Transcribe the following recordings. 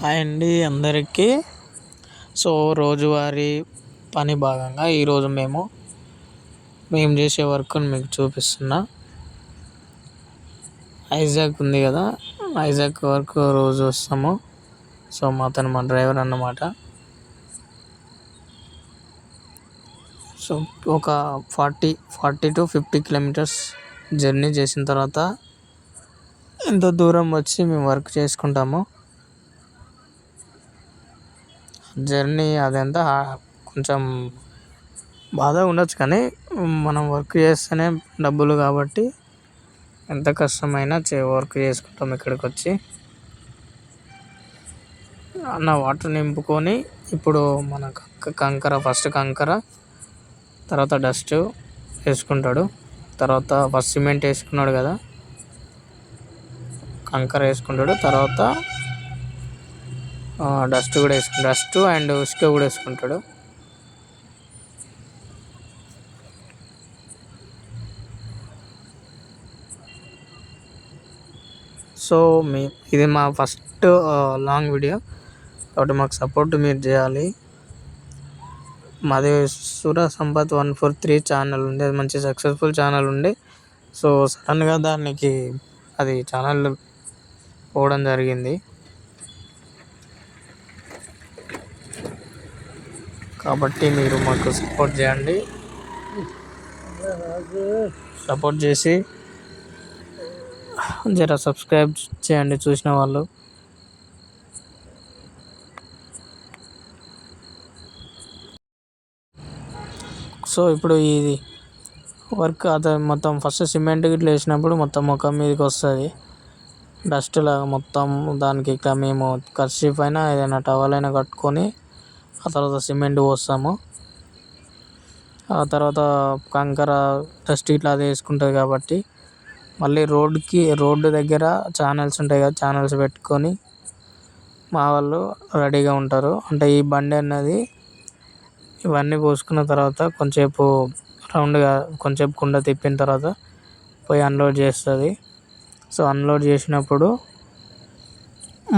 Hi అండి అందరికీ. So రోజువారీ పని భాగంగా ఈరోజు మేము మేము చేసే వర్క్ని మీకు చూపిస్తున్నా. ఐజాక్ ఉంది కదా ఐజాక్ వర్క్ రోజు వస్తాము. సో మా అతను మా డ్రైవర్ అన్నమాట. సో ఒక forty forty to fifty kilometres journey చేసిన తర్వాత ఎంత దూరం వచ్చి మేము వర్క్ చేసుకుంటాము. జర్నీ అదంతా కొంచెం బాధ ఉండొచ్చు కానీ మనం వర్క్ చేస్తేనే డబ్బులు కాబట్టి ఎంత కష్టమైనా చే వర్క్ చేసుకుంటాం ఇక్కడికి వచ్చి. అన్న వాటర్ నింపుకొని ఇప్పుడు మన కంకర ఫస్ట్ కంకర తర్వాత డస్ట్ వేసుకుంటాడు. తర్వాత ఫస్ట్ సిమెంట్ వేసుకున్నాడు కదా. కంకర వేసుకుంటాడు. తర్వాత డస్ట్ కూడా వేసుకుంటాడు డస్ట్ అండ్ ఇసుక కూడా వేసుకుంటాడు. సో మీ ఇది మా ఫస్ట్ లాంగ్ వీడియో. కాబట్టి మాకు సపోర్ట్ మీరు చేయాలి. మాది Sura Sampath one four three channel ఉంది. అది మంచి సక్సెస్ఫుల్ ఛానల్ ఉండి సో సడన్గా దానికి అది ఛానల్ పోవడం జరిగింది. కాబట్టి మీరు మాకు సపోర్ట్ చేయండి. సపోర్ట్ చేసి జర సబ్స్క్రైబ్ చేయండి చూసిన వాళ్ళు. సో ఇప్పుడు ఇది వర్క్ అతను మొత్తం ఫస్ట్ సిమెంట్ గిట్ల వేసినప్పుడు మొత్తం ముఖం మీదకి వస్తుంది. డస్ట్ లాగా మొత్తం దానికి ఇక మేము కర్షీఫ్ అయినా ఏదైనా టవల్ అయినా కట్టుకొని ఆ తర్వాత సిమెంట్ పోస్తాము. ఆ తర్వాత కంకర డస్ట్ ఇట్లా అది వేసుకుంటుంది కాబట్టి మళ్ళీ రోడ్డుకి రోడ్డు దగ్గర ఛానల్స్ ఉంటాయి కదా ఛానల్స్ పెట్టుకొని మా వాళ్ళు రెడీగా ఉంటారు. అంటే ఈ బండి అన్నది ఇవన్నీ పోసుకున్న తర్వాత కొంచెంసేపు రౌండ్గా కొంచెంసేపు కుండ తిప్పిన తర్వాత పోయి అన్లోడ్ చేస్తుంది. సో అన్లోడ్ చేసినప్పుడు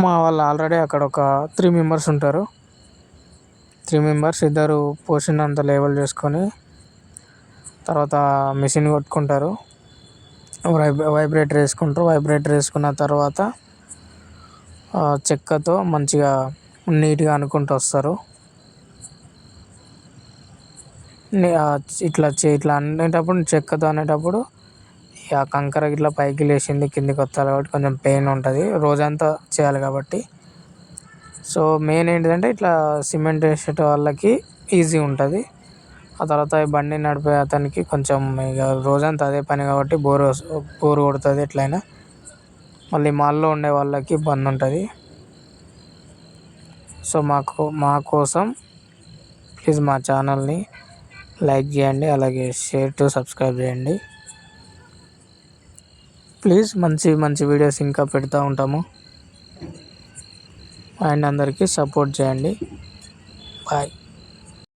మా వాళ్ళు ఆల్రెడీ అక్కడ ఒక త్రీ మెంబర్స్ ఉంటారు. త్రీ మెంబర్స్ ఇద్దరు పోసినంత లేవల్ చేసుకొని తర్వాత మిషన్ కొట్టుకుంటారు. వైబ్రేటర్ వేసుకుంటారు. వైబ్రేటర్ వేసుకున్న తర్వాత చెక్కతో మంచిగా నీట్గా అనుకుంటూ వస్తారు. ఇట్లా ఇట్లా అనేటప్పుడు చెక్కతో అనేటప్పుడు ఇక కంకర ఇట్లా పైకి లేచింది కిందికి వస్తారు కాబట్టి కొంచెం పెయిన్ ఉంటుంది. రోజంతా చేయాలి కాబట్టి సో మెయిన్ ఏంటిదంటే ఇట్లా సిమెంట్ వేసేట వాళ్ళకి ఈజీ ఉంటుంది. ఆ తర్వాత బండి నడిపే అతనికి కొంచెం ఇక రోజంతా అదే పని కాబట్టి బోర్ బోర్ కొడుతుంది ఎట్లయినా. మళ్ళీ మాల్లో ఉండే వాళ్ళకి ఇబ్బంది ఉంటుంది. సో మాకు మా కోసం ప్లీజ్ మా ఛానల్ని లైక్ చేయండి అలాగే షేర్ టు సబ్స్క్రైబ్ చేయండి. ప్లీజ్ మంచి మంచి వీడియోస్ ఇంకా పెడతా ఉంటాము. అండ్ అందరికీ సపోర్ట్ చేయండి. బాయ్.